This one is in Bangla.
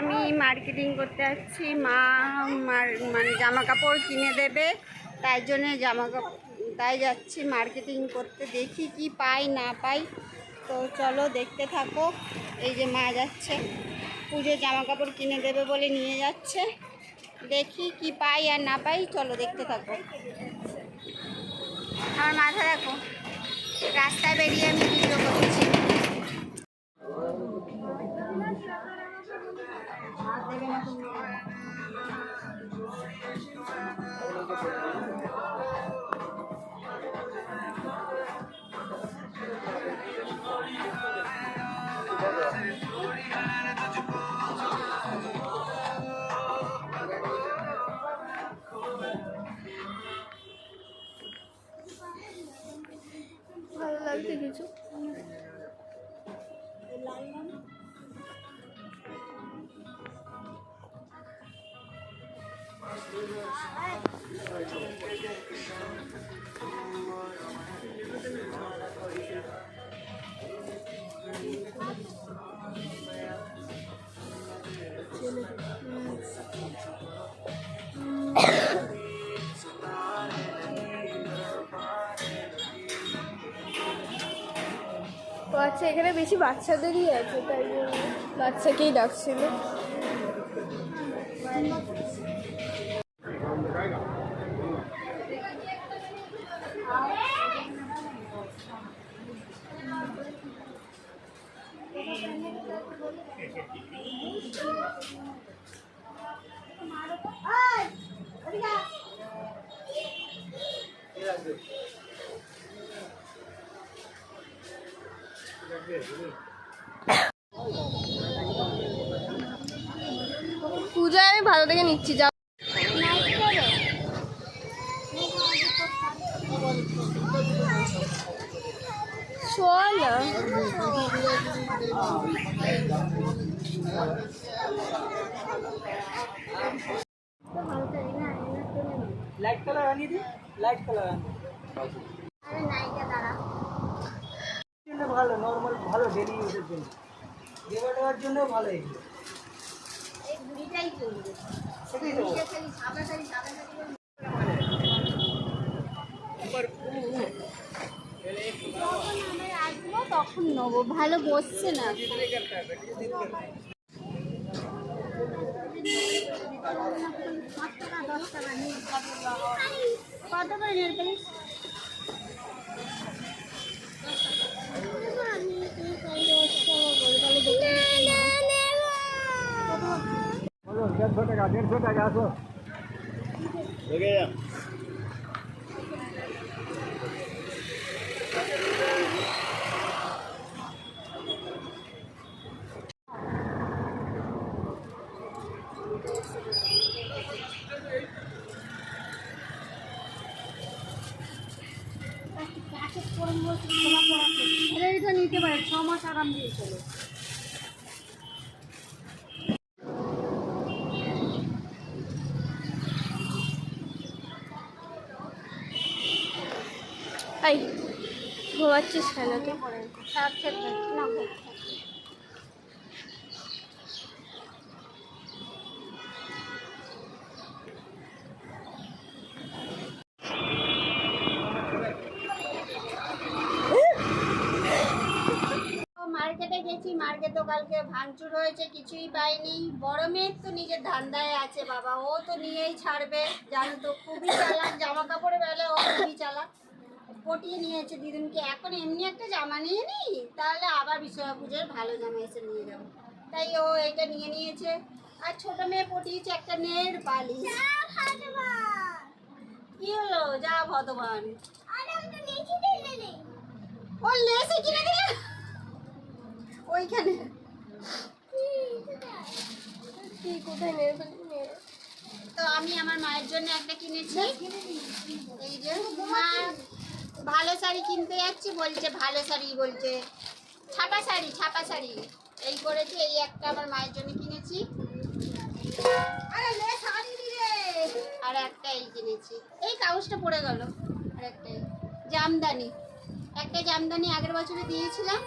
আমি মার্কেটিং করতে যাচ্ছি মা মানে জামা কাপড় কিনে দেবে। তাই জন্য জামা কাপড় তাই যাচ্ছি মার্কেটিং করতে। দেখি কি পাই, না পাই। তো চলো দেখতে থাকো। এই যে মা যাচ্ছে। পুজোর জামা কাপড় কিনে দেবে বলে নিয়ে যাচ্ছে। দেখি কি পাই আর না পাই। চলো দেখতে থাকো। আমার মাথা দেখো। রাস্তায় বেরিয়ে আমি ভিডিও করছি। কিছু Thank you. আচ্ছা এখানে বেশি বাচ্চাদেরই আছে তাই বাচ্চাকেই ডাকছিল পূজায় আমি ভালো থেকে নিচ্ছি যা লাইট কালার আনিয়ে দিই লাইট কালার জন্য ভালো নর্মাল ভালো ডেলি ইউজের জন্য। দেওয়া দেওয়ার জন্য ভালো এগুলো সেটাই দেবো তখন নেব। ভালো বসছে না। কত করে নেল দেড়শো টাকা দেড়শো টাকা আসো। নিতে পারে ছ মাস আরাম দিয়ে এই মার্কেটে গেছি মার্কেটও কালকে ভাঙচুর হয়েছে, কিছুই পাইনি। বড় মেয়ের তো নিজের ধান্দায় আছে, বাবা। ও তো নিয়েই ছাড়বে, জানো তো, খুবই চালাক জামা কাপড়ের বেলা ও খুবই চালাক। পটিয়ে নিয়েছে দিদুনকে। এখন এমনি একটা জামা নিয়ে নিই তাহলে আবার বিশ্বকর্মা পুজোর ভালো জামা এসে নিয়ে যাব। তাই ও এটা নিয়ে নিয়েছে। আর ছোট মেয়ে পটিয়েছে একটা নেড় পালিশ। কি হলো? যা ভগবান। ও লেসে কিনে দিল? ওইখানে। কি কোথায়? নেবে বলি তো আমি আমার মায়ের জন্য একটা কিনেছি। এই যে মা ভালো শাড়ি কিনতে যাচ্ছি, বলছে ভালো শাড়ি বলছে, ছাপা শাড়ি ছাপা শাড়ি। এই করেছে, এই একটা আমার মায়ের জন্য কিনেছি। আর একটা এই কিনেছি। এই কাগজটা পড়ে গেল। আর একটা। জামদানি। একটা জামদানি আগের বছরে দিয়েছিলাম